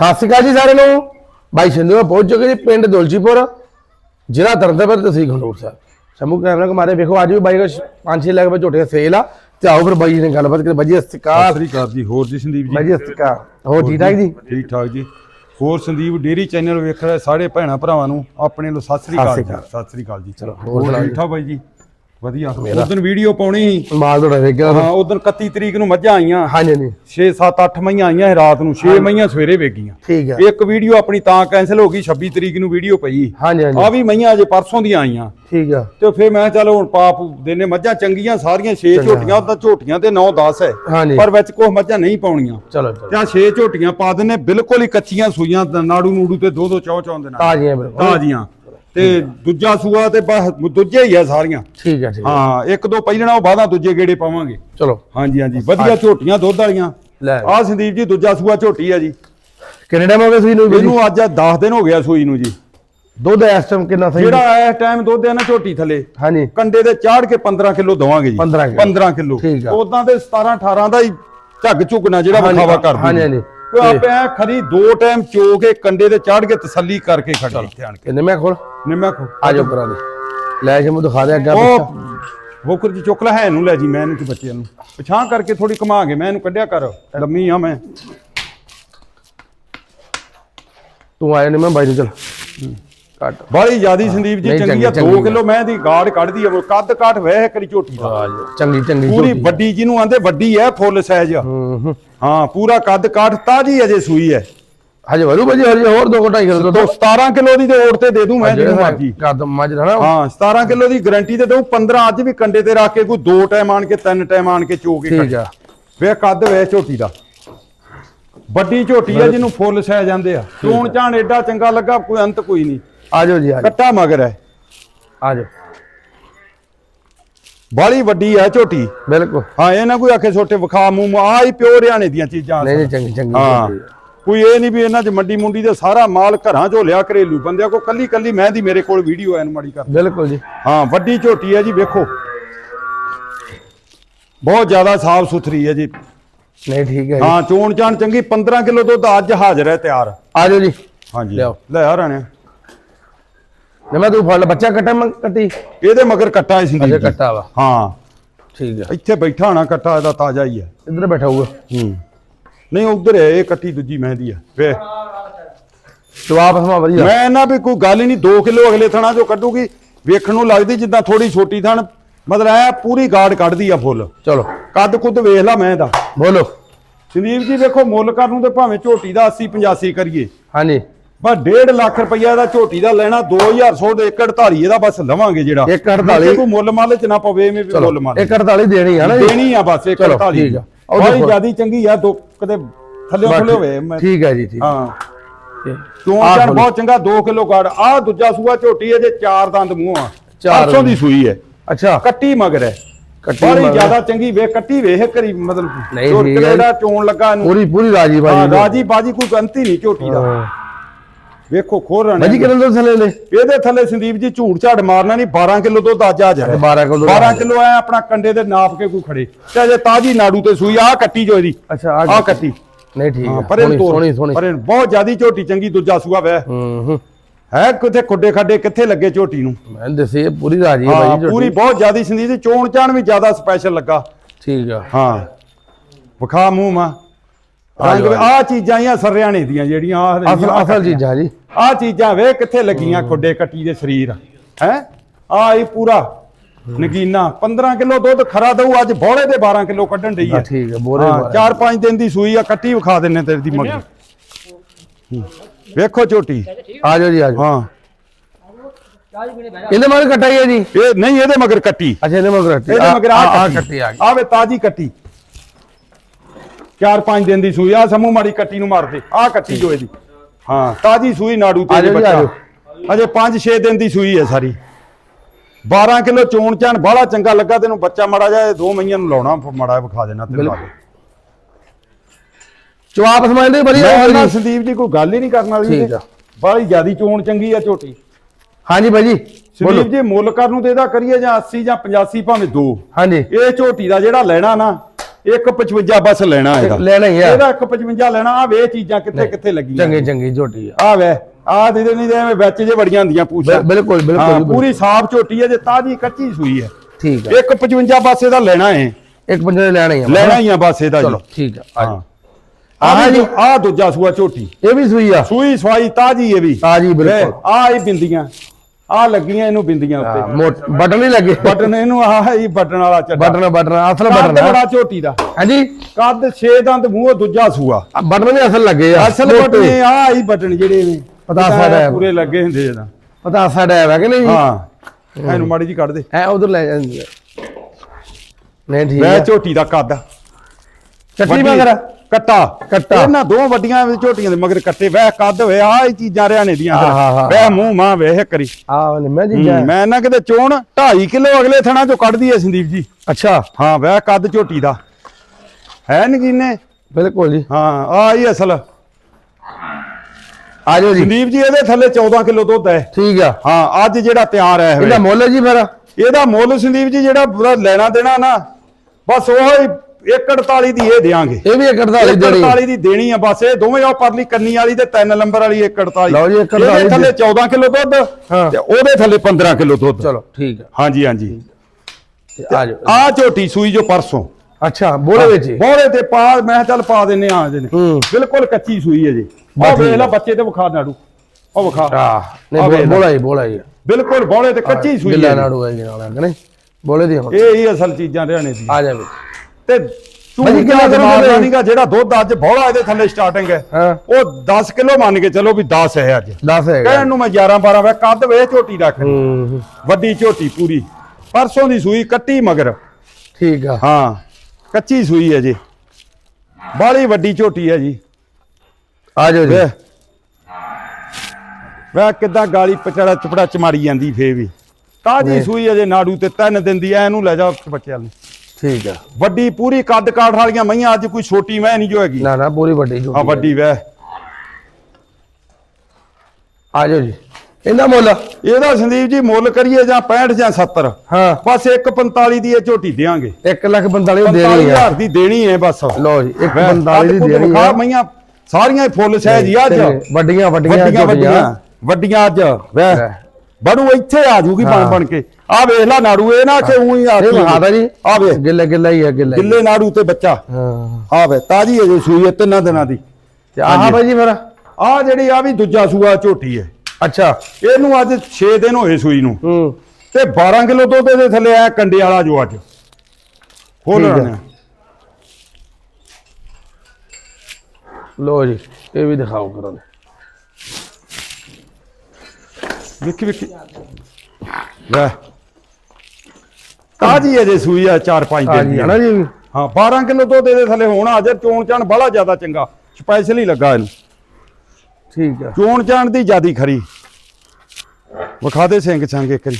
ਸਤਿ ਸ਼੍ਰੀ ਅਕਾਲ ਜੀ ਸਾਰਿਆਂ ਨੂੰ। ਬਾਈ ਸਿੰਧੂ ਪਹੁੰਚ ਚੁੱਕੇ ਜੀ ਪਿੰਡ ਦੁਲਜੀਪੁਰ ਜ਼ਿਲ੍ਹਾ ਤਰਨਤਾਰਨ ਤਹਿਸੀਲ ਖੰਡੂਰ ਸਾਹਿਬ। ਸਮੂਹ ਕੈਮਰਾ ਕੋ ਮਾਰੇ ਵੇਖੋ ਅੱਜ ਵੀ ਬਾਈ ਪੰਜ ਛੇ ਲੱਖ ਰੁਪਏ ਝੋਟੇ ਸੇਲ ਆ। ਤੇ ਆਓ ਫਿਰ ਬਾਈ ਜੀ ਨੇ ਗੱਲਬਾਤ ਕਰੀ ਬਾਈ ਜੀ ਸਤਿ ਸ਼੍ਰੀ ਅਕਾਲ। ਸ੍ਰੀ ਅਕਾਲ ਜੀ ਹੋਰ ਜੀ ਸੰਦੀਪ ਬਾਈ ਜੀ ਜੀ ਸਤਿ ਸ਼੍ਰੀ ਅਕਾਲ। ਹੋਰ ਠੀਕ ਠਾਕ ਜੀ? ਠੀਕ ਠਾਕ ਜੀ। ਹੋਰ ਸੰਦੀਪ ਡੇਰੀ ਚੈਨਲ ਵੇਖ ਰਹੇ ਸਾਰੇ ਭੈਣਾ ਭਰਾਵਾਂ ਨੂੰ ਆਪਣੇ ਨੂੰ ਸਤਿ ਸ੍ਰੀ ਅਕਾਲ ਸਤਿ ਜੀ। ਸ੍ਰੀ ਸਤਿ ਅਕਾਲ ਜੀ। ਚਲੋ, ਹੋਰ ਠੀਕ ਜੀ? ਠਾਕ ਬਾਈ ਜੀ? ਵਧੀਆ। ਉਦੋਂ ਵੀਡੀਓ ਪਾਉਣੀ ਸੀ। ਮਾਲ ਤੁਹਾਡਾ ਵੇਖ ਗਿਆ। ਹਾਂ ਉਦੋਂ 31 ਤਰੀਕ ਨੂੰ ਮੱਝਾਂ ਆਈਆਂ। ਹਾਂਜੀ ਜੀ 6 7 8 ਮਈਆਂ ਆਈਆਂ ਸੀ ਰਾਤ ਨੂੰ। 6 ਮਈਆਂ ਸਵੇਰੇ ਵੇਗੀਆਂ। ਠੀਕ ਆ। ਇੱਕ ਵੀਡੀਓ ਆਪਣੀ ਤਾਂ ਕੈਨਸਲ ਹੋ ਗਈ 26 ਤਰੀਕ ਨੂੰ ਵੀਡੀਓ ਪਈ। ਹਾਂਜੀ ਆ ਹਾਂਜੀ ਵੀ ਮਈਆਂ ਅਜੇ ਪਰਸੋਂ ਦੀਆਂ ਆਈਆਂ। ਠੀਕ ਆ। ਤੇ ਫਿਰ ਮੈਂ ਚਲੋ ਹੁਣ ਪਾਪ ਦੇਨੇ ਮੱਝਾਂ ਚੰਗੀਆਂ ਸਾਰੀਆਂ 6 ਚੰਗਾ। ਝੋਟੀਆਂ ਉਦਾਂ ਝੋਟੀਆਂ ਤੇ 9 10 ਹੈ। ਹਾਂਜੀ। ਪਰ ਵਿੱਚ ਕੁਝ ਮੱਝਾਂ ਨਹੀਂ ਪਾਉਣੀਆਂ। ਚਲੋ ਚਲੋ। ਜਾਂ ਛੇ ਝੋਟੀਆਂ ਪਾ ਦਿੰਨੇ ਬਿਲਕੁਲ ਹੀ ਕੱਚੀਆਂ ਸੂਈਆਂ ਨਾੜੂ ਨੂੜੂ ਤੇ ਦੋ ਦੋ ਚੌ ਚੌਂ ਦੇ ਨਾਲ ਤਾਜ਼ੀਆਂ ਬਿਲਕੁਲ। ਤਾਜ਼ੀਆਂ। ਤੇ ਦੂਜਾ ਸੂਆ ਤੇ ਬਸ ਦੂਜੇ ਹੀ ਆ ਸਾਰੀਆਂ। ਠੀਕ ਆ ਠੀਕ ਆ। ਹਾਂ ਇੱਕ ਦੋ ਪਹਿਲਣਾ ਉਹ ਬਾਅਦਾਂ ਦੂਜੇ ਗੇੜੇ ਪਾਵਾਂਗੇ। ਚਲੋ। ਹਾਂਜੀ ਹਾਂਜੀ ਵਧੀਆ ਝੋਟੀਆਂ ਦੁੱਧ ਵਾਲੀਆਂ। ਲੈ। ਆਹ ਸੰਦੀਪ ਜੀ ਦੂਜਾ ਸੂਆ ਝੋਟੀ ਆ ਜੀ। ਕਿੰਨੇ ਟਾਈਮ ਹੋ ਗਿਆ ਸੀ ਨੂੰ? ਇਹਨੂੰ ਅੱਜ 10 ਦਿਨ ਹੋ ਗਿਆ ਸੂਈ ਨੂੰ ਜੀ। ਦੁੱਧ ਇਸ ਟਾਈਮ ਕਿੰਨਾ ਸਹੀ? ਜਿਹੜਾ ਇਸ ਟਾਈਮ ਦੁੱਧ ਹੈ ਨਾ ਝੋਟੀ ਥੱਲੇ ਹਾਂਜੀ। ਕੰਡੇ ਦੇ ਚਾੜ ਕੇ 15 ਕਿਲੋ ਦਵਾਂਗੇ ਜੀ। 15 ਕਿੱਲੋ। 15 ਕਿਲੋ। ਆ। ਉਦਾਂ ਤੇ 17 18 ਦਾ ਹੀ ਝੱਗ ਝੁਕਣਾ ਜਿਹੜਾ ਵਿਖਾਵਾ ਕਰ ਹਾਂਜੀ, ਹਾਂਜੀ। ਕੋਈ ਆਪੇ ਐਂ ਖਰੀ ਦੋ ਟਾਈਮ ਚੋ ਕੇ ਕੰਡੇ ਤੇ ਚਾੜ ਕੇ ਤਸੱਲੀ ਕਰਕੇ ਖੜਾ ਇੱਥੇ ਆਣ ਕੇ। ਮੈਂ ਖੋਲ। ਨਿੰਮਾ ਖੋ ਆ ਜਾਓ ਕਰਾ ਦੇ। ਲੈ ਜੇ ਮੈਨੂੰ ਦਿਖਾ ਦੇ ਅੱਗਾ ਉਹ ਪਿੱਛਾ। ਵੋਕਰ ਜੀ ਚੁੱਕ ਲੈ ਹੈ ਇਹਨੂੰ ਲੈ ਜੀ ਮੈਂ ਇਹਨੂੰ ਤੇ ਬੱਚਿਆਂ ਨੂੰ। ਪਛਾਂ ਕਰਕੇ ਥੋੜੀ ਘੁਮਾ ਕੇ ਮੈਂ ਇਹਨੂੰ ਕੱਢਿਆ ਕਰ। ਲੰਮੀ ਆ ਮੈਂ। ਤੂੰ ਆਇਆ ਨਹੀਂ ਮੈਂ ਬਾਈ ਨੂੰ ਚਲ। ਕੱਟ ਬਾਲੀ ਜਿਆਦੀ ਸੰਦੀਪ ਜੀ ਚੰਗੀ ਆ ਚੰਗੀ, 2 ਚੰਗੀ ਕਿਲੋ ਮੈਂ ਦੀ ਗਾੜ ਕੱਢਦੀ ਆ ਕੱਦ ਕਾਠ ਵਹਿ ਕਰੀ ਝੋਟੀ ਦਾ। ਚੰਗੀ ਚੰਗੀ ਪੂਰੀ। ਵੱਡੀ ਜਿਹਨੂੰ ਆਂਦੇ ਵੱਡੀ ਐ ਫੁੱਲ ਸਾਈਜ਼ ਹੂੰ ਪੂਰਾ ਕੱਦ ਕਾਠ ਤਾਜੀ ਅਜੇ ਸੂਈ ਐ। ਹਜੇ ਵਧੂ ਭਾਜੀ ਹਜੇ ਹੋਰ ਦੋ ਘਟਾਈ ਕਰ ਦੋ। ਤੋਂ 17 ਕਿਲੋ ਦੀ ਤੇ ਓੜ ਤੇ ਦੇ ਦੂੰ ਮੈਂ ਜਿਹਨੂੰ ਮਰਜ਼ੀ। ਕਦ ਮੱਝ ਦਾ ਨਾ। ਹਾਂ 17 ਕਿਲੋ ਦੀ ਗਾਰੰਟੀ ਤੇ ਦਊਂ 15 ਅੱਜ ਵੀ ਕੰਡੇ ਤੇ ਰੱਖ ਕੇ ਕੋਈ ਦੋ ਟਾਈਮ ਆਣ ਕੇ ਤਿੰਨ ਟਾਈਮ ਆਣ ਕੇ ਚੋ ਕੇ ਠੀਕ ਆ। ਵੇ ਕੱਦ ਵੇ ਝੋਟੀ ਦਾ। ਵੱਡੀ ਝੋਟੀ ਆ ਜਿਹਨੂੰ ਫੁੱਲ ਸਹਿ ਜਾਂਦੇ ਆ। ਚੋਣ ਚਾਣ ਐਡਾ ਚੰਗਾ ਲੱਗਾ ਕੋਈ ਅੰਤ ਕੋਈ ਨਹੀਂ। ਆ ਜਾਓ ਜੀ ਆ ਜਾਓ ਕੱਟਾ ਮਗਰ ਹੈ। ਆ ਜਾਓ ਬਾਲੀ ਵੱਡੀ ਹੈ ਝੋਟੀ। ਬਿਲਕੁਲ। ਹਾਂ ਇਹ ਨਾ ਕੋਈ ਆਖੇ ਛੋਟੇ ਵਿਖਾ ਮੂੰਹ ਆ ਹੀ ਪਿਓ ਹਰਿਆਣੇ ਦੀਆਂ ਚੀਜ਼ਾਂ ਨਹੀਂ ਨਹੀਂ ਚੰਗੀ ਚੰਗੀ ਹਾਂ। ਕੋਈ ਇਹ ਨਹੀਂ ਵੀ ਇਹਨਾਂ 'ਚ ਮੰਡੀ ਮੁੰਡੀ ਦੇ ਸਾਰਾ ਮਾਲ ਘਰਾਂ 'ਚੋਂ ਲਿਆ ਘਰੇਲੂ ਬੰਦਿਆਂ ਕੋ ਕੱਲੀ ਕੱਲੀ ਮੈਂ ਦੀ ਮੇਰੇ ਕੋਲ ਵੀਡੀਓ ਐਨ ਮਾੜੀ ਕਰ। ਬਿਲਕੁਲ ਜੀ। ਹਾਂ ਵੱਡੀ ਝੋਟੀ ਹੈ ਜੀ ਵੇਖੋ। ਬਹੁਤ ਜ਼ਿਆਦਾ ਸਾਫ਼ ਸੁਥਰੀ ਹੈ ਜੀ। ਨਹੀਂ ਠੀਕ ਹੈ ਜੀ। ਹਾਂ ਚੋਣ ਚਾਣ ਚੰਗੀ 15 ਕਿਲੋ ਦੁੱਧ ਅੱਜ ਹਾਜ਼ਰ ਹੈ ਤਿਆਰ। ਆ ਜਾਓ ਜੀ। ਹਾਂਜੀ। ਲਿਆਓ। ਲੈ ਆ ਰਾਣੇ ਨਾ ਮੈਂ ਤੂੰ ਫੜ ਬੱਚਾ ਕੱਟਾ ਮੈਂ ਕੱਟੀ? ਇਹਦੇ ਮਗਰ ਕੱਟਾ ਸੰਦੀਪ ਜੀ ਕੱਟਾ ਵਾ। ਹਾਂ। ਠੀਕ ਆ। ਇੱਥੇ ਬੈਠਾ ਹੋਣਾ ਕੱਟਾ ਇਹਦਾ ਤਾਜ਼ਾ ਹੀ ਹੈ ਇੱਧਰ ਬੈਠਾ ਹੋਊਗਾ। ਹੂੰ। ਨਹੀਂ ਉਧਰ ਹੈ ਇਹ ਕੱਟੀ ਦੂਜੀ ਮਹਿੰਦੀ ਹੈ ਵੇ। ਜਵਾਬ ਹਮਾ ਵਧੀਆ। ਮੈਂ ਇਹਨਾਂ ਵੀ ਕੋਈ ਗੱਲ ਹੀ ਨਹੀਂ 2 ਕਿਲੋ ਅਗਲੇ ਥਣਾ ਜੋ ਕੱਢੂਗੀ। ਵੇਖਣ ਨੂੰ ਲੱਗਦੀ ਜਿੱਦਾਂ ਥੋੜੀ ਛੋਟੀ ਥਣ। ਮਤਲਬ ਐ ਪੂਰੀ ਗਾੜ ਕੱਢਦੀ ਆ ਫੁੱਲ। ਚਲੋ। ਕੱਦ ਕੁੱਦ ਵੇਖ ਲਾ ਮੈਂ ਦਾ ਬੋਲੋ। ਸੰਦੀਪ ਜੀ ਵੇਖੋ ਮੁੱਲ ਕਰਨ ਨੂੰ ਤੇ ਭਾਵੇਂ ਝੋਟੀ ਦਾ 80 85 ਕਰੀਏ। ਹਾਂਜੀ। ਬਸ 1.5 ਲੱਖ ਰੁਪਈਆ ਦਾ ਝੋਟੀ ਦਾ ਲੈਣਾ 2000 ਸੌ ਦੇ 148 ਇਹਦਾ ਬਸ ਲਵਾਂਗੇ ਜਿਹੜਾ ਇੱਕ ਅੜਤਾਲੀ। ਜੇ ਕੋਈ ਮੁੱਲ ਮਾਲ ਚ ਨਾ ਪਵੇ ਐਵੇਂ ਵੀ ਮੁੱਲ ਮਾਲ 148 ਦੇਣੀ ਆ ਨਾ ਦੇਣੀ ਆ ਬਸ ਚਲੋ, 148 ਠੀਕ ਆ। ਉਹ ਬੜੀ ਦੇਖੋ। ਜਿਆਦੀ ਚੰਗੀ ਆ ਦੋ ਕਦੇ ਥੱਲੇ ਥੱਲੇ ਹੋਵੇ ਮੈਂ ਠੀਕ ਹੈ ਜੀ ਠੀਕ ਹਾਂ। ਚੋਣ। ਬਹੁਤ ਚੰਗਾ 2 ਕਿਲੋ ਗਾੜ ਆ ਦੂਜਾ ਸੂਆ ਝੋਟੀ ਹੈ ਜੇ ਚਾਰ ਦੰਦ ਮੂੰਹ ਆ ਚਾਰ ਪਰਸੋਂ ਦੀ ਸੂਈ ਹੈ ਅੱਛਾ ਕੱਟੀ ਮਗਰ ਹੈ ਕੱਟੀ ਬੜੀ। ਜ਼ਿਆਦਾ ਚੰਗੀ ਵੇਖ ਕੱਟੀ ਵੇਖ ਕਰੀ ਮਤਲਬ ਨਹੀਂ, ਠੀਕ ਹੈ। ਚੋਣ ਲੱਗਾ ਇਹਨੂੰ ਪੂਰੀ ਪੂਰੀ ਰਾਜੀ ਬਾਜੀ ਰਾਜੀ ਬਾਜੀ ਕੋਈ ਗੰਤੀ ਨਹੀਂ ਝੋਟੀ ਦਾ। ਵੇਖੋ ਖੋਰ ਰਣ ਬਾਜੀ ਕਿੰਨੇ ਤੋਂ ਥੱਲੇ ਲੈ? ਇਹਦੇ ਥੱਲੇ ਸੰਦੀਪ ਜੀ ਝੂੜ ਝਾੜ ਮਾਰਨਾ ਨਹੀਂ 12 ਕਿਲੋ ਦੁੱਧ ਅੱਜ ਆ ਜਾ 12 ਕਿਲੋ 12 ਕਿਲੋ ਐ ਆਪਣਾ ਕੰਡੇ ਤੇ ਨਾਪ ਕੇ ਕੋਈ ਖੜੇ। ਤੇ ਅਜੇ ਤਾਜੀ ਨਾੜੂ ਤੇ ਸੂਈ ਆ ਕੱਟੀ ਜੋ ਇਹਦੀ। ਅੱਛਾ ਆ ਕੱਟੀ। ਨਹੀਂ ਠੀਕ ਹਾਂ ਹੈ ਪਰੇ ਸੋਹਣੀ ਸੋਹਣੀ ਪਰੇ। ਬਹੁਤ ਜ਼ਿਆਦੀ ਝੋਟੀ ਚੰਗੀ ਦੂਜਾ ਸੂਆ ਵੈ। ਹੂੰ ਹੂੰ। ਹੈ ਕਿਤੇ ਖੁੱਡੇ ਖੱਡੇ ਕਿੱਥੇ ਲੱਗੇ ਝੋਟੀ ਨੂੰ? ਮੈਂ ਦੱਸੇ ਪੂਰੀ ਰਾਜੀ ਹੈ ਝੋਟੀ। ਪੂਰੀ ਬਹੁਤ ਜ਼ਿਆਦੀ ਸੰਦੀਪ ਜੀ ਚੋਣ ਚਾਣ ਵੀ ਜ਼ਿਆਦਾ ਸਪੈਸ਼ਲ ਲੱਗਾ। ਠੀਕ ਆ। ਹਾਂ। ਵਿਖਾ ਮੂੰਹ ਮਾ। ਆ ਰੰਗ ਆ ਚੀਜ਼ਾਂ ਆ ਸਰਿਆਣੇ ਦੀਆਂ ਜਿਹੜੀਆਂ ਆ ਅਸਲ ਅਸਲ ਚੀਜ਼ਾਂ ਜੀ। ਆ ਚੀਜ਼ਾਂ ਵੇ ਕਿੱਥੇ ਲੱਗੀਆਂ ਖੁੱਡੇ ਕੱਟੀ ਦੇ ਸਰੀਰ। ਹੈ? ਆ ਇਹ ਪੂਰਾ ਨਗੀਨਾ। 15 ਕਿਲੋ ਦੁੱਧ ਖਰਾ ਦਊ ਅੱਜ ਬੋਲੇ ਦੇ 12 ਕਿਲੋ ਕੱਢਣ ਡਈ ਆ। ਠੀਕ ਹੈ। ਚਾਰ ਪੰਜ ਦਿਨ ਦੀ ਸੂਈ ਆ ਕੱਟੀ ਵਿਖਾ ਦਿੰਨੇ ਤੇਰੀ ਦੀ ਮਗਰ। ਵੇਖੋ ਝੋਟੀ। ਆ ਜਾਓ ਜੀ ਆ ਜਾਓ। ਹਾਂ। ਇਹਦੇ ਮਗਰ ਕਟਾਈ ਹੈ ਜੀ? ਇਹ ਨਹੀਂ ਇਹਦੇ ਮਗਰ ਕੱਟੀ। ਅੱਛਾ ਇਹਦੇ ਮਗਰ ਕੱਟੀ। ਇਹਦੇ ਮਗਰ ਆ ਆ ਕੱਟੀ। ਆ ਗਈ। ਆਵੇ ਤਾਜੀ ਕੱਟੀ। ਚਾਰ ਪੰਜ ਦਿਨ ਦੀ ਸੂਈ ਆ ਸਮੂਹ ਮਾੜੀ ਕੱਟੀ ਨੂੰ ਮਾਰ ਦੇ ਆ ਕੱਟੀ ਜੋ ਇਹਦੀ। ਹਾਂ ਤਾਜੀ ਸੂਈ ਨਾੜੂ ਤੇ ਜੀ, ਬੱਚਾ। ਅਜੇ 5-6 ਦਿਨ ਦੀ ਸੂਈ ਹੈ ਸਾਰੀ। 12 ਕਿਲੋ ਚੋਣ ਚਾਣ ਬਾਹਲਾ ਚੰਗਾ ਲੱਗਾ ਤੈਨੂੰ ਬੱਚਾ ਮੜਾ ਜਾ ਦੋ ਮਹੀਨਿਆਂ ਨੂੰ ਲਾਉਣਾ ਮੜਾ ਵਿਖਾ ਦੇਣਾ ਤੈਨੂੰ ਲਾ ਕੇ। ਜਵਾਬ ਸਮਝਦੇ ਮੈਂ ਜੀ। ਸੰਦੀਪ ਜੀ ਕੋਈ ਗੱਲ ਹੀ ਨਹੀਂ ਕਰਨ ਵਾਲੀ ਠੀਕ ਆ। ਬਾਹਲੀ ਜਿਆਦੀ ਚੋਣ ਚੰਗੀ ਆ ਝੋਟੀ। ਹਾਂਜੀ ਬੋਲੋ ਸੰਦੀਪ ਜੀ ਮੁੱਲ ਕਰਨ ਨੂੰ ਤੇ ਇਹਦਾ ਕਰੀਏ ਜਾਂ 80 ਜਾਂ 85 ਭਾਵੇਂ ਦੋ। ਹਾਂਜੀ। ਇਹ ਝੋਟੀ ਦਾ ਜਿਹੜਾ ਲੈਣਾ ਨਾ 155 ਬਸ ਲੈਣਾ ਇਹਦਾ। ਲੈਣਾ ਹੀ ਆ। ਇਹਦਾ 155 ਲੈਣਾ ਆ ਵੇ ਚੀਜ਼ਾਂ ਕਿੱਥੇ ਕਿੱਥੇ ਲੱਗੀਆਂ। ਚੰਗੀ ਚੰਗੀ ਝੋਟੀ ਆ। ਆ ਵੇ ਆ ਦੇ ਨਹੀਂ ਦੇ ਵਿੱਚ ਜੇ ਬੜੀਆਂ ਹੁੰਦੀਆਂ ਪੂਛਾਂ। ਬਿਲ- ਬਿਲਕੁਲ ਹਾਂ ਬਿਲਕੁਲ। ਪੂਰੀ ਸਾਫ਼ ਝੋਟੀ ਹੈ ਜੇ ਤਾਜੀ ਕੱਚੀ ਸੂਈ ਹੈ ਠੀਕ ਆ। 155 ਬਸ ਇਹਦਾ ਲੈਣਾ ਹੈ ਇੱਕ ਪੰਜੇ ਦੇ ਲੈਣਾ ਹੀ ਆ। ਲੈਣਾ ਹੀ ਆ ਬਸ ਇਹਦਾ ਚਲੋ ਠੀਕ ਆ ਹਾਂ। ਆਹ ਜੀ। ਆ ਦੂਜਾ ਸੂਆ ਝੋਟੀ। ਇਹ ਵੀ ਸੂਈ ਆ। ਸੂਈ ਸਵਾਈ ਤਾਜੀ ਇਹ ਵੀ। ਤਾਜੀ ਬਿਲਕੁਲ। ਆ ਇਹ ਬਿੰਦੀਆਂ। ਆ ਲੱਗੀਆਂ ਇਹਨੂੰ ਬਿੰਦੀਆਂ ਹਾਂ, ਉੱਤੇ ਬਟਨ ਨਹੀਂ ਲੱਗੇ। ਬਟਨ ਇਹਨੂੰ ਆਹ ਹੀ ਬਟਨ ਵਾਲਾ ਚੱਡਾ। ਬਟਨ ਬਟਨ ਅਸਲ ਕੱਦ ਬਟਨ ਆ। ਬੜਾ ਝੋਟੀ ਦਾ। ਹਾਂਜੀ? ਕੱਦ 6 ਦੰਦ ਮੂੰਹ ਦੂਜਾ ਸੂਆ। ਬਟਨ ਵੀ ਅਸਲ ਲੱਗੇ ਆ। ਅਸਲ। ਬਟਨ ਇਹ ਆ ਹੀ ਬਟਨ ਜਿਹੜੇ ਨੇ। ਪਤਾ ਸਾਡਾ ਹੈ। ਪੂਰੇ ਲੱਗੇ ਹੁੰਦੇ ਜਦਾਂ ਪਤਾ ਸਾਡਾ ਹੈ ਕਿ ਨਹੀਂ? ਹਾਂ। ਇਹਨੂੰ ਮਾੜੀ ਜੀ ਕੱਢ ਦੇ। ਐ ਉਧਰ ਲੈ ਜਾਂਦੀ ਨਹੀਂ ਠੀਕ ਆ। ਝੋਟੀ ਦਾ ਕੱਦ। ਚੱਟੀ ਮਗਰ। ਕੱਟਾ। ਕੱਟਾ। ਇਹਨਾਂ ਦੋ ਵੱਡੀਆਂ ਵਿੱਚ ਝੋਟੀਆਂ ਦੇ ਮਗਰ ਕੱਟੇ। ਵੈ ਕੱਦ ਹੋਏ ਆ ਇਹ ਚੀਜ਼ਾਂ ਰਿਆਣੇ ਦੀਆਂ ਹਾਂ, ਹਾਂ, ਹਾਂ। ਵੈ ਮੂੰਹ ਮਾਂ ਵੇਖ ਕਰੀ ਆ ਨਿੰਮਾ ਜੀ ਮੈਂ ਨਾ ਕਿਤੇ ਚੋਣ 2.5 ਕਿਲੋ ਅਗਲੇ ਥਣਾ ਚੋਂ ਕੱਢਦੀ ਐ ਸੰਦੀਪ ਜੀ। ਅੱਛਾ। ਹਾਂ ਵੈ ਕੱਦ ਝੋਟੀ ਦਾ। ਹੈ ਨਗੀਨੇ ਬਿਲਕੁਲ ਜੀ। ਹਾਂ ਆ ਹੀ ਅਸਲ। ਆ ਜਾਓ ਜੀ। ਸੰਦੀਪ ਜੀ ਇਹਦੇ ਥੱਲੇ 14 ਕਿਲੋ ਦੁੱਧ ਹੈ ਠੀਕ ਆ। ਹਾਂ ਅੱਜ ਜਿਹੜਾ ਤਿਆਰ ਹੈ ਇਹ ਇਹਦਾ। ਮੁੱਲ ਜੀ ਫਿਰ? ਇਹਦਾ ਮੁੱਲ ਸੰਦੀਪ ਜੀ ਜਿਹੜਾ ਪੂਰਾ ਲੈਣਾ ਦੇਣਾ ਨਾ ਬਸ ਉਹ ਹੀ 148 ਦੀ ਇਹ ਦੇਾਂਗੇ ਇਹ ਵੀ 148 ਦੇਣੀ। 148 ਦੀ ਦੇਣੀ ਆ ਬਸ ਇਹ ਦੋਵੇਂ ਆ ਪਰਲੀ ਕੰਨੀ ਵਾਲੀ ਤੇ ਤਿੰਨ ਨੰਬਰ ਵਾਲੀ 148 ਲਓ ਜੀ, 148 ਇਹਦੇ ਥੱਲੇ 14 ਕਿਲੋ ਦੁੱਧ ਹਾਂ। ਤੇ ਉਹਦੇ ਥੱਲੇ 15 ਕਿਲੋ ਦੁੱਧ। ਚਲੋ ਠੀਕ ਆ। ਹਾਂਜੀ ਹਾਂਜੀ। ਆ। ਜਾਓ। ਆ ਝੋਟੀ ਸੂਈ ਜੋ ਪਰਸੋਂ। ਅੱਛਾ ਬੋਲੇ ਵਿੱਚ ਹੀ। ਬੋਲੇ ਤੇ ਪਾ ਮੈਂ ਚੱਲ ਪਾ ਦਿੰਨੇ ਆ ਜੀ ਹੂੰ। ਬਿਲਕੁਲ ਕੱਚੀ ਸੂਈ ਹੈ ਜੀ। ਉਹ ਵੇਖ ਲੈ ਆ। ਬੱਚੇ ਤੇ ਵਿਖਾ ਨਾੜੂ। ਉਹ ਵਿਖਾ। ਆ ਆ ਨਹੀਂ। ਬੋਲਾ ਹੀ ਬੋਲਾ ਹੀ ਬਿਲਕੁਲ ਬੋਲੇ ਤੇ ਕੱਚੀ ਸੂਈ ਹੈ ਨਾੜੂ ਹੈ ਜੀ ਨਾਲ ਨਹੀਂ? ਬੋਲੇ ਦੀ ਹੁਣ। ਇਹ ਹੀ ਅਸਲ ਚੀਜ਼ਾਂ ਰਹਿਣੇ ਦੀ। ਆ ਜਾਵੇ ਤੇ ਤੂੰ ਭਾਜੀ ਕਿਹਾ ਕਿੰਨਾ ਕਿਲੋ ਨਹੀਂਗਾ ਜਿਹੜਾ ਦੁੱਧ ਅੱਜ ਬੋਲਾ ਇਹਦੇ ਥੱਲੇ ਸਟਾਰਟਿੰਗ ਹੈ। ਹਾਂ। ਉਹ 10 ਕਿਲੋ ਮੰਨ ਕੇ ਚਲੋ ਵੀ 10 ਹੈ ਅੱਜ। 10 ਹੈਗਾ। ਕਹਿਣ ਨੂੰ ਮੈਂ 11 12 ਵੇ ਕੱਦ ਵੇ ਝੋਟੀ ਰੱਖ ਹੂੰ ਵੱਡੀ ਝੋਟੀ ਪੂਰੀ। ਪਰਸੋਂ ਦੀ ਸੂਈ ਕੱਟੀ ਮਗਰ। ਠੀਕ ਆ। ਹਾਂ ਕੱਚੀ ਸੂਈ ਹੈ ਜੀ। ਬਾਲੀ ਵੱਡੀ ਝੋਟੀ ਹੈ ਜੀ। ਆ ਜਾਓ ਜੀ। ਵੇ। ਵੇ ਕਿੱਦਾਂ ਗਾਲੀ ਪਚੜਾ ਚਪੜਾ ਚਮਾਰੀ ਜਾਂਦੀ ਫੇ ਵੀ। ਤਾਜੀ। ਸੂਈ ਅਜੇ ਨਾੜੂ ਤੇ ਤਿੰਨ ਦਿਨ ਦੀ ਐ ਇਹਨੂੰ ਲੈ ਜਾ ਬੱਚਿਆਂ ਨੂੰ। ਠੀਕ ਆ। ਵੱਡੀ ਪੂਰੀ ਕੱਦ ਕਾਠ ਵਾਲੀਆਂ ਮਈਆਂ ਅੱਜ ਕੋਈ ਛੋਟੀ ਮੈਂ ਨਹੀਂ ਜੋ ਹੈਗੀ। ਨਾ ਨਾ ਪੂਰੀ ਵੱਡੀ ਆ ਝੋਟੀ ਵੱਡੀ ਵੇ ਆ ਜਾਓ ਜੀ। ਇਹਦਾ ਮੁੱਲ? ਇਹਦਾ ਸੰਦੀਪ ਜੀ ਮੁੱਲ ਕਰੀਏ ਜਾਂ 65 ਜਾਂ 70 ਹਾਂ। ਬਸ 145 ਦੀ ਇਹ ਝੋਟੀ ਦੇਾਂਗੇ 1 ਲੱਖ 45 ਦੀ ਦੇਣੀ ਆ। 45000 ਦੀ ਦੇਣੀ ਹੈ ਬਸ। ਲਓ ਜੀ 1 ਵੇ, 45 ਦੀ ਦੇਣੀ ਆ। ਮਈਆਂ ਸਾਰੀਆਂ ਹੀ ਫੁੱਲ ਸਹਿਜ ਹੀ ਅੱਜ। ਵੱਡੀਆਂ ਵੱਡੀਆਂ ਵੱਡੀਆਂ ਵੱਡੀਆਂ ਅੱਜ। ਵੇ। ਬੜੂ ਇੱਥੇ ਆ ਜੂਗੀ ਬਣ ਹਾਂ। ਬਣ ਕੇ। ਆ ਵੇਖ ਲੈ ਨਾੜੂ ਇਹ ਨਾ ਕਿ ਉਹੀ ਆ ਇਹ ਵਿਖਾਦਾ ਜੀ। ਆ ਵੇ ਗਿੱਲੇ ਗਿੱਲਾ ਹੀ ਆ ਗਿੱਲਾ ਹੀ। ਗਿੱਲੇ ਨਾੜੂ ਤੇ ਬੱਚਾ। ਹਾਂ। ਆ ਵੇ ਤਾਜੀ ਅਜੇ ਸੂਈ ਹੈ ਤਿੰਨਾਂ ਦਿਨਾਂ ਦੀ। ਤੇ ਆਹ। ਬਾਈ ਜੀ ਮੇਰਾ ਆ ਜਿਹੜੀ ਆ ਵੀ ਦੂਜਾ ਸੂਆ ਝੋਟੀ ਹੈ। ਅੱਛਾ। ਇਹਨੂੰ ਅੱਜ 6 ਦਿਨ ਹੋਏ ਸੂਈ ਨੂੰ। ਹੂੰ। ਤੇ 12 ਕਿਲੋ ਦੁੱਧ ਦੇ ਥੱਲੇ ਆ ਕੰਡੇ ਵਾਲਾ ਜੋ ਅੱਜ। ਖੋਲ ਹੈ। ਲੈਣਾ ਲੋ ਜੀ ਇਹ ਵੀ ਦਿਖਾਓ ਕਰੋ ਵੇਖੀ ਵੇਖੀ। ਲੈ। ਤਾਜੀ ਅਜੇ ਸੂਈ ਆ 4-5 ਆ ਦਿਨ ਦੀ? ਹਨਾ ਜੀ? ਹਾਂ 12 ਕਿਲੋ ਦੁੱਧ ਦੇ ਥੱਲੇ ਹੋਣਾ ਅਜੇ ਚੋਣ ਚਾਣ ਬੜਾ ਜ਼ਿਆਦਾ ਚੰਗਾ। ਸਪੈਸ਼ਲ ਹੀ ਲੱਗਾ ਇਹਨੂੰ। ਠੀਕ ਆ। ਚੋਣ ਚਾਣ ਦੀ ਜਿਆਦੀ ਖਰੀ। ਵਿਖਾ ਦੇ ਸਿੰਘ ਸੰਗ ਇੱਕ ਵਾਰੀ।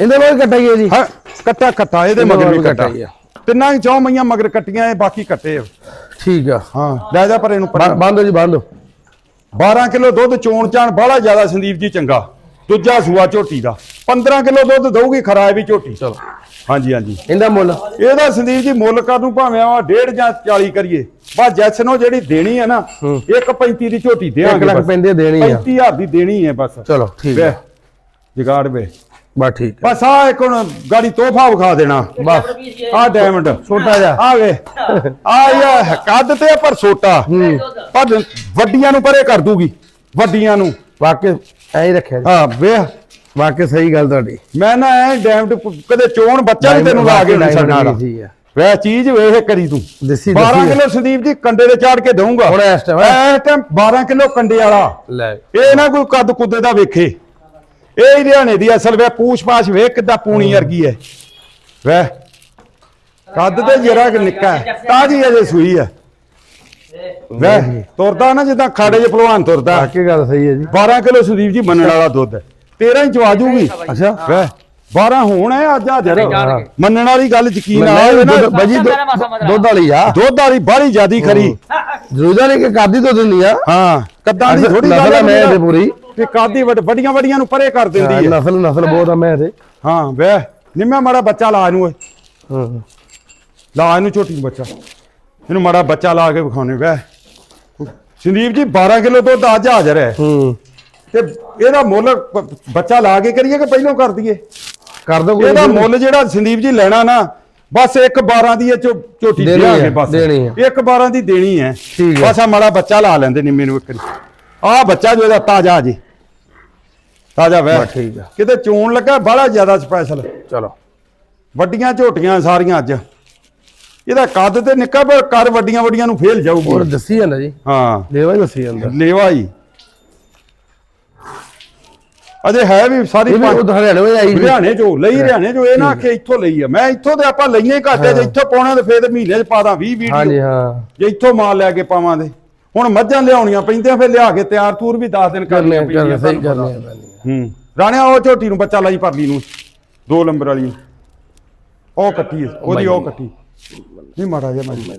ਇਹਦੇ ਨਾਲ ਕਟਾਈਏ ਜੀ? ਹਾਂ ਕੱਟਾ ਕੱਟਾ ਇਹਦੇ ਮਗਰ ਵੀ ਮਗਰ ਕੱਟਾ। ਹੀ। ਤਿੰਨਾਂ ਹੀ ਚੌ ਮਈਆਂ ਮਗਰ ਕੱਟੀਆਂ ਇਹ ਬਾਕੀ ਕੱਟੇ ਆ। ਠੀਕ ਆ। ਹਾਂ ਲੈ ਜਾ ਪਰ ਇਹਨੂੰ ਬੰਦ ਹੋ ਜੀ ਬੰਦ। 12 ਕਿਲੋ ਦੁੱਧ ਚੋਣ ਚਾਣ ਬੜਾ ਜ਼ਿਆਦਾ ਸੰਦੀਪ ਜੀ ਚੰਗਾ। ਦੂਜਾ ਸੂਆ ਝੋਟੀ ਦਾ। 15 ਕਿਲੋ ਦੁੱਧ ਦਊਗੀ ਖਰਾਏ ਵੀ ਝੋਟੀ। ਚਲੋ। ਹਾਂਜੀ ਹਾਂਜੀ। ਇਹਦਾ ਮੁੱਲ? ਇਹਦਾ ਸੰਦੀਪ ਜੀ ਮੁੱਲ ਕਰ ਨੂੰ ਭਾਵੇਂ ਆ 1.5 ਜਾਂ 40 ਕਰੀਏ। ਬਸ ਜੈਸਨੋ ਜਿਹੜੀ ਦੇਣੀ ਹੈ ਨਾ ਹੂੰ। 1.35 ਦੀ ਝੋਟੀ 1 ਦੇਵਾਂਗੇ ਲੱਖ। ਪੈਂਦੇ ਦੇਣੀ ਆ। 35000 ਦੀ ਦੇਣੀ ਹੈ ਬਸ। ਚਲੋ ਠੀਕ ਆ। ਜਗਾੜ ਵੇ ਬਸ ਠੀਕ ਬਸ ਆ ਇੱਕ ਹੁਣ ਗਾੜੀ ਤੋਹਫਾ ਵਿਖਾ ਦੇਣਾ। ਬਸ। ਆ ਡਾਇਮੰਡ ਛੋਟਾ ਜਿਹਾ। ਆ ਵੇ। ਆ ਯਾ ਕੱਦ ਤੇ ਪਰ ਛੋਟਾ। ਪਰ ਵੱਡੀਆਂ ਨੂੰ ਪਰੇ ਕਰ ਦੂਗੀ। ਵੱਡੀਆਂ ਨੂੰ। ਵਾਕਿਆ ਐਂ ਹੀ ਰੱਖਿਆ ਜੀ। ਹਾਂ ਵੇ ਵਾਕਿਆ ਸਹੀ ਗੱਲ ਤੁਹਾਡੀ। ਮੈਂ ਨਾ ਐ ਡਾਇਮੰਡ ਕਦੇ ਚੋਣ ਬੱਚਾ ਵੀ ਤੈਨੂੰ ਲਾ ਕੇ ਨਹੀਂ ਛੱਡਣਾ ਵਾਲਾ ਜੀ ਆ ਵੇ ਚੀਜ਼ ਵੇਖ ਕਰੀ ਤੂੰ। ਦੇਸੀ 12 ਦੇਸੀ ਕਿਲੋ ਸੰਦੀਪ ਜੀ ਕੰਡੇ ਦੇ ਚਾੜ ਕੇ ਦਊਂਗਾ। ਹੁਣ ਇਸ time, ਇਸ ਟਾਈਮ 12 ਕਿਲੋ ਕੰਡੇ ਵਾਲਾ। ਲੈ। ਇਹ ਨਾ ਕੋਈ ਕੱਦ ਕੁੱਦੇ ਦਾ ਵੇਖੇ। ਇਹ ਹੀ ਹਰਿਆਣੇ ਦੀ ਅਸਲ ਵੇ ਪੂਛ ਪਾਛ ਵੇਖ ਕਿੱਦਾਂ ਪੂਣੀ ਵਰਗੀ ਹੈ। ਵੇ ਕੱਦ ਤੇ ਜਰਾ ਕਿ ਨਿੱਕਾ ਹੈ। ਤਾਜੀ ਅਜੇ ਸੂਈ ਹੈ। ਵੇ ਤੁਰਦਾ ਨਾ ਜਿੱਦਾਂ ਖਾੜੇ 'ਚ ਭਲਵਾਨ ਤੁਰਦਾ। ਵਾਕਿਆ ਗੱਲ ਸਹੀ ਹੈ ਜੀ। 12 ਕਿਲੋ ਸੰਦੀਪ ਜੀ ਮੰਨਣ ਵਾਲਾ ਦੁੱਧ ਹੈ। 13 ਇੰਚ ਵਾਜੂਗੀ ਅੱਛਾ ਵੇ 12 ਹੋਣ ਹੈ ਅੱਜ ਹਾਜ਼ਰ। ਮੰਨਣ ਵਾਲੀ ਗੱਲ ਯਕੀਨ ਨਾ ਦੁੱਧ- ਬਾਜੀ ਦੁੱਧ- ਵਾਲੀ ਆ। ਦੁੱਧ ਵਾਲੀ ਬਾਹਲੀ ਜਿਆਦੀ ਖਰੀ। ਜ਼ਰੂਰੀ ਨਹੀਂ ਕਿ ਕਾਦੀ ਦੁੱਧ ਦਿੰਦੀ ਆ? ਹਾਂ ਕੱਦਾਂ ਦੀ ਥੋੜੀ ਗੱਲ ਆ ਮੈਂ ਤੇ ਪੂਰੀ। ਕਿ ਕਾਦੀ ਵੱਡ- ਵੱਡੀਆਂ ਵੱਡੀਆਂ ਨੂੰ ਪਰੇ ਕਰ ਦਿੰਦੀ ਹੈ ਨਸਲ ਨਸਲ ਬਹੁਤ ਆ ਮੈਂ ਤੇ। ਹਾਂ ਵੇ ਨਿੰਮਾ ਮਾੜਾ ਬੱਚਾ ਲਾ ਇਹਨੂੰ ਓਏ। ਹਾਂ। ਲਾ ਨੂੰ ਬੱਚਾ। ਇਹਨੂੰ ਮਾੜਾ ਬੱਚਾ ਲਾ ਕੇ ਵਿਖਾਉਣੇ ਵੈ ਸੰਦੀਪ ਜੀ 12 ਕਿਲੋ ਦੁੱਧ ਅੱਜ ਹਾਜ਼ਰ ਹੈ। ਹੂੰ। ਤੇ ਇਹਦਾ ਮੁੱਲ ਬ- ਬੱਚਾ ਲਾ ਕੇ ਕਰੀਏ ਕਿ ਪਹਿਲਾਂ ਕਰ ਦਈਏ? ਕਰ ਦੋ ਕੋਈ ਇਹਦਾ ਮੁੱਲ ਜਿਹੜਾ ਸੰਦੀਪ ਜੀ ਲੈਣਾ ਨਾ ਬਸ ਇੱਕ 12 ਦੀ ਇਹ ਝੋ- ਝੋਟੀ ਦੇਣੀ ਦੇਾਂਗੇ ਹੈ, ਬਸ। ਦੇਣੀ ਹੈ। ਇੱਕ 12 ਦੀ ਦੇਣੀ ਹੈ। ਠੀਕ ਹੈ। ਬਸ ਆ ਮਾੜਾ ਬੱਚਾ ਲਾ ਲੈਂਦੇ ਨੂੰ ਇੱਕ ਵਾਰੀ। ਆਹ ਬੱਚਾ ਜੋ ਇਹਦਾ ਤਾਜ਼ਾ ਜੀ। ਤਾਜ਼ਾ ਵੈ ਬਸ ਠੀਕ ਆ। ਕਿਤੇ ਚੋਣ ਲੱਗਾ ਬੜਾ ਜ਼ਿਆਦਾ ਸਪੈਸ਼ਲ ਚਲੋ। ਵੱਡੀਆਂ ਝੋਟੀਆਂ ਸਾਰੀਆਂ ਅੱਜ। ਇਹਦਾ ਕੱਦ ਤੇ ਨਿੱਕਾ ਪਰ ਕਰ ਵੱਡੀਆਂ ਵੱਡੀਆਂ ਨੂੰ ਫੇਲ ਹੋਰ ਜਾਊਗੀ ਦੱਸੀ ਜਾਂਦਾ ਜੀ। ਹਾਂ। ਦੇਵਾ ਹੀ ਦੱਸੀ ਜਾਂਦਾ। ਲੇਵਾ ਹੀ। ਅਜੇ ਹੈ ਵੀ ਸਾਰੀ ਉਹ ਹਰਿਆਣੇ ਵਿੱਚ ਆਈ। ਹਰਿਆਣੇ ਚੋਂ ਲਈ ਹਰਿਆਣੇ ਚੋਂ ਇਹ ਨਾ ਆਖੇ ਇੱਥੋਂ ਲਈ ਆ। ਮੈਂ ਇੱਥੋਂ ਤੇ ਆਪਾਂ ਲਈਏ ਘਾਟੇ ਜੇ ਇੱਥੋਂ ਪਾਉਣਾ ਤੇ ਫੇਰ ਮਹੀਨੇ ਚ ਪਾ ਦਾਂ 20 ਹਾਂਜੀ ਵੀਡੀਓ ਹਾਂ। ਜੇ ਇੱਥੋਂ ਮਾਲ ਲੈ ਕੇ ਪਾਵਾਂ ਦੇ ਹੁਣ ਮੱਝਾਂ ਲਿਆਉਣੀਆਂ ਪੈਂਦੀਆਂ ਫਿਰ ਲਿਆ ਕੇ ਤਿਆਰ ਤੂਰ ਵੀ 10 ਦਿਨ ਕਰਨੇ ਪੈਂਦੀਆਂ ਸਹੀ ਕਰਨੇ। ਹੂੰ। ਰਾਣਿਆ ਉਹ ਝੋਟੀ ਨੂੰ ਬੱਚਾ ਲਾਈ ਪਰਲੀ ਨੂੰ। ਦੋ ਨੰਬਰ ਵਾਲੀ। ਉਹ ਕੱਟੀ ਉਹਦੀ ਉਹ ਕੱਟੀ। ਨਹੀਂ ਮਾੜਾ ਜਿਹਾ ਮੈਂ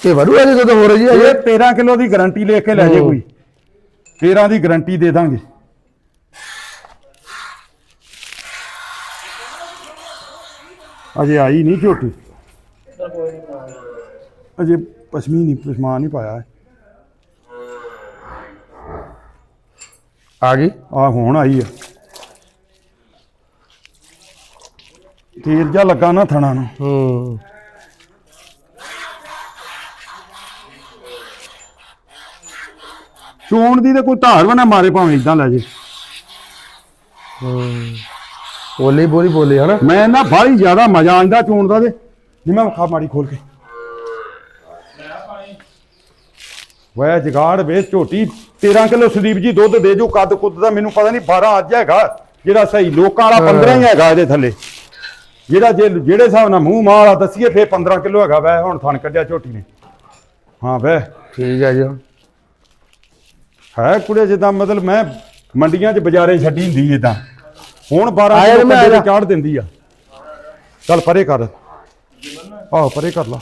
ਇਹ ਵੜੂ ਅਜੇ ਜਦੋਂ ਹੋ ਰਹੀ ਹੈ? ਇਹ 13 ਕਿਲੋ ਦੀ ਗਾਰੰਟੀ ਲੈ ਕੇ ਲੈ ਜੇ ਕੋਈ। 13 ਦੀ ਗਾਰੰਟੀ ਦੇ ਦਾਂਗੇ। ਅਜੇ ਆਈ ਨਹੀਂ ਝੋਟੀ। ਅਜੇ ਪਸ਼ਮੀ ਨਹੀਂ ਪਸ਼ਮਾ ਨਹੀਂ ਪਾਇਆ ਹੈ। ਆ ਗਈ? ਆ ਹੁਣ ਆਈ ਆ। ਤੀਰ ਜਾ ਲੱਗਾ ਨਾ ਥਣਾ ਨੂੰ। ਹੂੰ। ਚੋਣ ਦੀ ਤੇ ਕੋਈ ਧਾਰ ਬਣਾ ਮਾਰੇ ਭਾਵੇਂ ਇਦਾਂ ਲੈ ਜੇ। ਹੂੰ। ਬੋਲੀ ਬੋਲੀ ਬੋਲੀ ਹਨਾ? ਮੈਂ ਨਾ ਬਾਹਲੀ ਜ਼ਿਆਦਾ ਮਜ਼ਾ ਆਂਦਾ ਚੋਣ ਦਾ ਤੇ। ਨਹੀਂ ਮੈਂ ਖਾ ਮਾੜੀ ਖੋਲ ਕੇ। ਵੇ ਜਗਾੜ ਵੇ ਝੋਟੀ 13 ਕਿਲੋ ਸੰਦੀਪ ਜੀ ਦੁੱਧ ਦੇ ਜੋ ਕੱਦ ਕੁੱਦ ਦਾ ਮੈਨੂੰ ਪਤਾ ਨਹੀਂ 12 ਅੱਜ ਹੈਗਾ ਜਿਹੜਾ ਸਹੀ ਲੋਕਾਂ ਵਾਲਾ 15 ਹੀ ਹੈਗਾ ਇਹਦੇ ਥੱਲੇ। ਜਿਹੜਾ ਜੇ ਜਿਹੜੇ ਹਿਸਾਬ ਨਾਲ ਮੂੰਹ ਮਾਂ ਵਾਲਾ ਦੱਸੀਏ ਫੇਰ 15 ਕਿਲੋ ਹੈਗਾ ਵੈ ਹੁਣ ਥਣ ਕੱਢਿਆ ਝੋਟੀ ਨੇ। ਹਾਂ ਵੇ। ਠੀਕ ਹੈ ਜੀ। ਹੈ ਕੁੜੇ ਜਿੱਦਾਂ ਮਤਲਬ ਮੈਂ ਮੰਡੀਆਂ 'ਚ ਬਾਜ਼ਾਰੇ ਛੱਡੀ ਹੁੰਦੀ ਜਿੱਦਾਂ। ਹੁਣ 12 ਆਇਆ ਕਿਲੋ ਕੱਢੇ ਦਿੰਦੀ ਆ। ਚੱਲ ਪਰੇ ਕਰ। ਆਹੋ ਪਰੇ ਕਰ ਲਾ।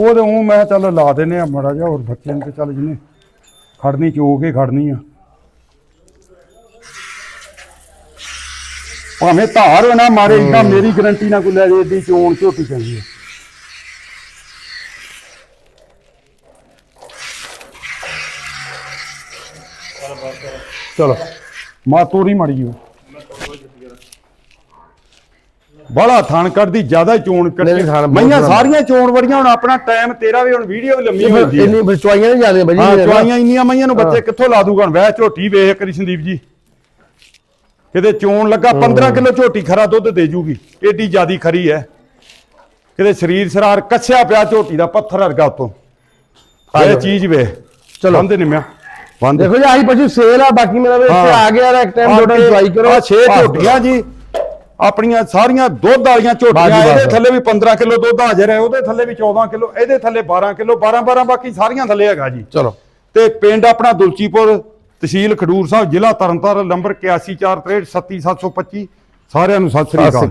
ਉਹ ਤੇ ਉਹ ਮੈਂ ਚੱਲ ਲਾ ਦਿੰਨੇ ਆ ਮੜਾ ਜਿਹਾ ਹੋਰ ਬੱਚੇ ਨੂੰ ਤੇ ਚੱਲ ਜਿਹਨੇ ਖੜਨੀ ਚੋ ਕੇ ਖੜਨੀ ਆ। ਭਾਵੇਂ ਧਾਰ ਹੋਣਾ ਮਾਰੇ ਇਦਾਂ ਮੇਰੀ ਗਰੰਟੀ ਨਾਲ ਕੋਈ ਲੈ ਜੇ ਏਡੀ ਚੋਣ ਝੋਟੀ ਚੰਗੀ ਆ। ਚਲੋ ਮਾ ਤੋਰੀ ਮੜੀ ਹੋ ਬੜਾ ਥਣ ਕੱਢਦੀ ਜ਼ਿਆਦਾ ਚੋਣ ਨਹੀਂ, ਕੱਢੀ ਥਣ ਬਹੁਤ ਮਈਆਂ। ਸਾਰੀਆਂ ਚੋਣ ਵੜੀਆਂ ਹੁਣ ਆਪਣਾ ਟਾਈਮ ਤੇਰਾ ਵੀ ਹੁਣ ਵੀਡੀਓ ਵੀ ਲੰਮੀ ਹੈ। ਇੰਨੀ ਬਚਵਾਈਆਂ ਨਹੀਂ ਜਾਂਦੀਆਂ ਬਾਜੀ ਹਾਂ। ਚਵਾਈਆਂ ਇੰਨੀਆਂ ਮਈਆਂ ਨੂੰ ਬੱਚੇ। ਕਿੱਥੋਂ ਲਾ ਦੂਗਾ ਹੁਣ? ਵਹਿ ਝੋਟੀ ਵੇਖ ਕਰੀ ਸੰਦੀਪ ਜੀ। ਕਿਤੇ ਚੋਣ ਲੱਗਾ 15 ਕਿਲੋ ਝੋਟੀ ਖਰਾ ਦੁੱਧ ਦੇ ਜੂਗੀ। ਏਡੀ ਜਿਆਦੀ ਖਰੀ ਹੈ। ਕਿਤੇ ਸਰੀਰ ਸਰਾਰ ਕੱਸਿਆ ਪਿਆ ਝੋਟੀ ਦਾ ਪੱਥਰ ਵਰਗਾ ਉਤੋਂ। ਇਹ। ਚੀਜ਼ ਵੇ। ਚਲੋ। ਬੰਦੇ ਨਿਮਿਆ ਬੰਦ ਦੇਖੋ ਜੀ ਆਹੀ ਪਸ਼ੂ ਸੇਲ ਆ ਬਾਕੀ ਮੇਰਾ ਵੀ ਇੱਥੇ ਆ ਗਿਆ ਇੱਕ ਟਾਈਮ ਦੋ ਟਾਈਮ ਟਰਾਈ ਕਰੋ। ਆ 6 ਝੋਟੀਆਂ ਜੀ। ਆਪਣੀਆਂ ਸਾਰੀਆਂ ਦੁੱਧ ਵਾਲੀਆਂ ਝੋਟੀਆਂ ਇਹਦੇ। ਥੱਲੇ ਵੀ 15 ਕਿਲੋ ਦੁੱਧ ਹਾਜ਼ਰ ਹੈ ਉਹਦੇ ਥੱਲੇ ਵੀ 14 ਕਿਲੋ ਇਹਦੇ ਥੱਲੇ 12 ਕਿਲੋ 12 12 ਬਾਕੀ ਸਾਰੀਆਂ ਥੱਲੇ ਹੈਗਾ ਜੀ। ਚਲੋ। ਤੇ ਪਿੰਡ ਆਪਣਾ ਦੁਲਚੀਪੁਰ ਤਹਿਸੀਲ ਖਡੂਰ ਸਾਹਿਬ ਜ਼ਿਲ੍ਹਾ ਤਰਨਤਾਰਨ ਨੰਬਰ 8143373725 ਸਾਰਿਆਂ ਨੂੰ ਸਤਿ ਸ੍ਰੀ ਅਕਾਲ।